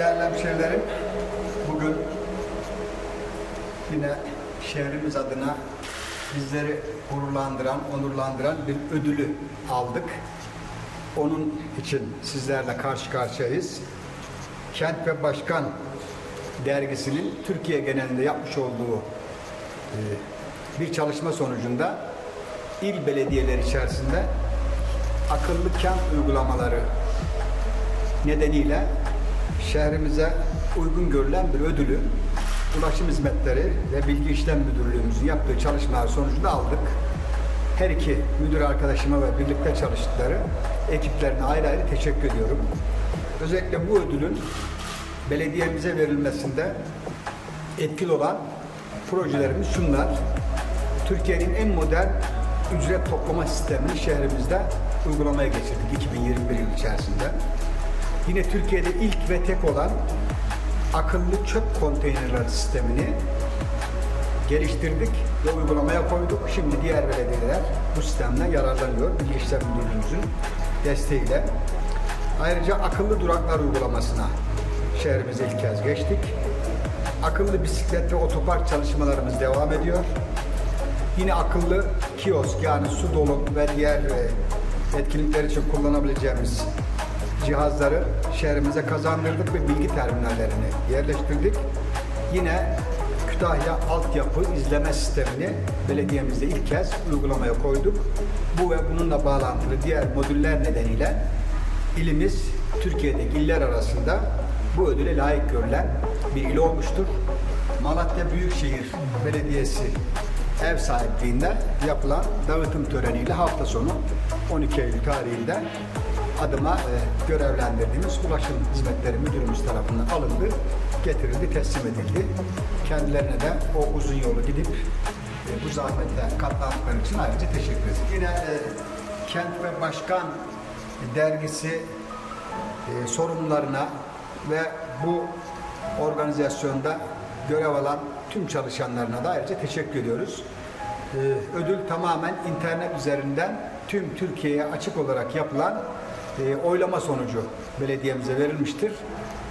değerli hemşehrilerim, bugün yine şehrimiz adına bizleri gururlandıran, onurlandıran bir ödülü aldık. Onun için sizlerle karşı karşıyayız. Kent ve Başkan dergisinin Türkiye genelinde yapmış olduğu e, bir çalışma sonucunda il belediyeleri içerisinde akıllı kent uygulamaları nedeniyle şehrimize uygun görülen bir ödülü Ulaşım Hizmetleri ve Bilgi İşlem Müdürlüğümüzün yaptığı çalışmalar sonucunda aldık. Her iki müdür arkadaşıma ve birlikte çalıştıkları ekiplerine ayrı ayrı teşekkür ediyorum. Özellikle bu ödülün belediyemize verilmesinde etkili olan projelerimiz şunlar. Türkiye'nin en modern ücret toplama sistemini şehrimizde uygulamaya geçirdik 2021 yıl içerisinde. Yine Türkiye'de ilk ve tek olan akıllı çöp konteynerler sistemini geliştirdik ve uygulamaya koyduk. Şimdi diğer belediyeler bu sistemden yararlanıyor. Bilgi İşlem Müdürlüğümüzün desteğiyle. Ayrıca akıllı duraklar uygulamasına şehrimize ilk kez geçtik. Akıllı bisiklet ve otopark çalışmalarımız devam ediyor. Yine akıllı kiosk yani su dolum ve diğer e, etkinlikler için kullanabileceğimiz cihazları şehrimize kazandırdık ve bilgi terminallerini yerleştirdik. Yine Kütahya altyapı izleme sistemini belediyemizde ilk kez uygulamaya koyduk. Bu ve bununla bağlantılı diğer modüller nedeniyle ilimiz Türkiye'deki iller arasında bu ödüle layık görülen bir il olmuştur. Malatya Büyükşehir Belediyesi ev sahipliğinde yapılan dağıtım töreniyle hafta sonu 12 Eylül tarihinde adıma e, görevlendirdiğimiz Ulaşım Hizmetleri Müdürümüz tarafından alındı, getirildi, teslim edildi. Kendilerine de o uzun yolu gidip e, bu zahmetle katlandıkları için ayrıca teşekkür ederiz. Yine e, Kent ve Başkan dergisi e, sorumlularına ve bu organizasyonda görev alan tüm çalışanlarına da ayrıca teşekkür ediyoruz. E, ödül tamamen internet üzerinden tüm Türkiye'ye açık olarak yapılan e, oylama sonucu belediyemize verilmiştir.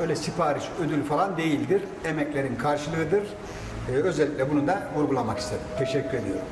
Öyle sipariş, ödül falan değildir. Emeklerin karşılığıdır. E, özellikle bunu da vurgulamak istedim. Teşekkür ediyorum.